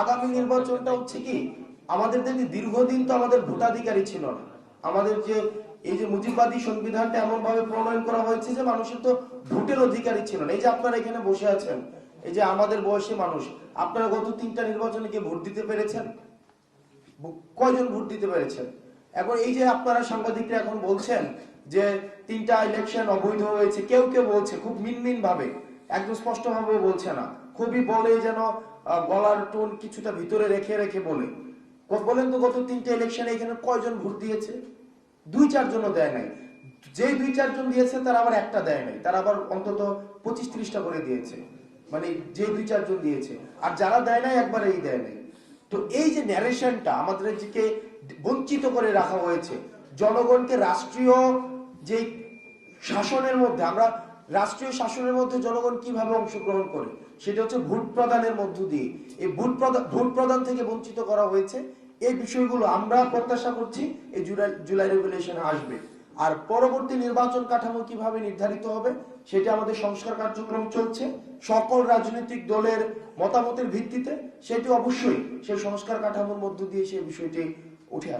আগামী নির্বাচনটা হচ্ছে কি, আমাদের দেখি দীর্ঘদিন তো আমাদের ভোটাধিকারী ছিল না। আমাদের যে, এই যে মুজিববাদী সংবিধানটা এমন ভাবে প্রণয়ন করা হয়েছে যে মানুষের তো ভোটের অধিকারই ছিল না। এই যে আপনারা এখানে বসে আছেন, এই যে আমাদের বয়সী মানুষ, আপনারা গত তিনটা নির্বাচনে কি ভোট দিতে পেরেছেন? কয়জন ভোট দিতে পেরেছেন? এখন এই যে আপনারা সাংবাদিকরা এখন বলছেন যে তিনটা ইলেকশন অবৈধ হয়েছে, কেউ কেউ বলছে, খুব মিনমিন ভাবে একদম স্পষ্ট ভাবে বলছে না। খুবই বলে যেন গলার টোন কিছুটা ভিতরে রেখে রেখে বলে। বলেন তো গত তিনটা ইলেকশনে এখানে কয়জন ভোট দিয়েছে? দুই চারজনও দেয় নাই। যে দুই চারজন দিয়েছে, তারা আবার একটা দেয় নাই। তারা আবার অন্তত পঁচিশ ত্রিশটা করে দিয়েছে। মানে যে দুই চারজন দিয়েছে। আর যারা দেয় নাই, একবারেই দেয় নাই। তো এই যে ন্যারেশনটা আমাদেরকে বঞ্চিত করে রাখা হয়েছে, জনগণকে রাষ্ট্রীয় যে শাসনের মধ্যে আমরা রাষ্ট্রীয় শাসনের মধ্যে জনগণ কীভাবে অংশগ্রহণ করে, সেটা হচ্ছে ভোট প্রদানের মধ্য দিয়ে। এই ভোট প্রদান ভোট প্রদান থেকে বঞ্চিত করা হয়েছে। এই বিষয়গুলো আমরা প্রত্যাশা করছি এই জুলাই জুলাই রেগুলেশন আসবে। আর পরবর্তী নির্বাচন কাঠামো কীভাবে নির্ধারিত হবে, সেটা আমাদের সংস্কার কার্যক্রম চলছে। সকল রাজনৈতিক দলের মতামতের ভিত্তিতে সেটি অবশ্যই সেই সংস্কার কাঠামোর মধ্য দিয়ে সেই বিষয়টি উঠে আসবে।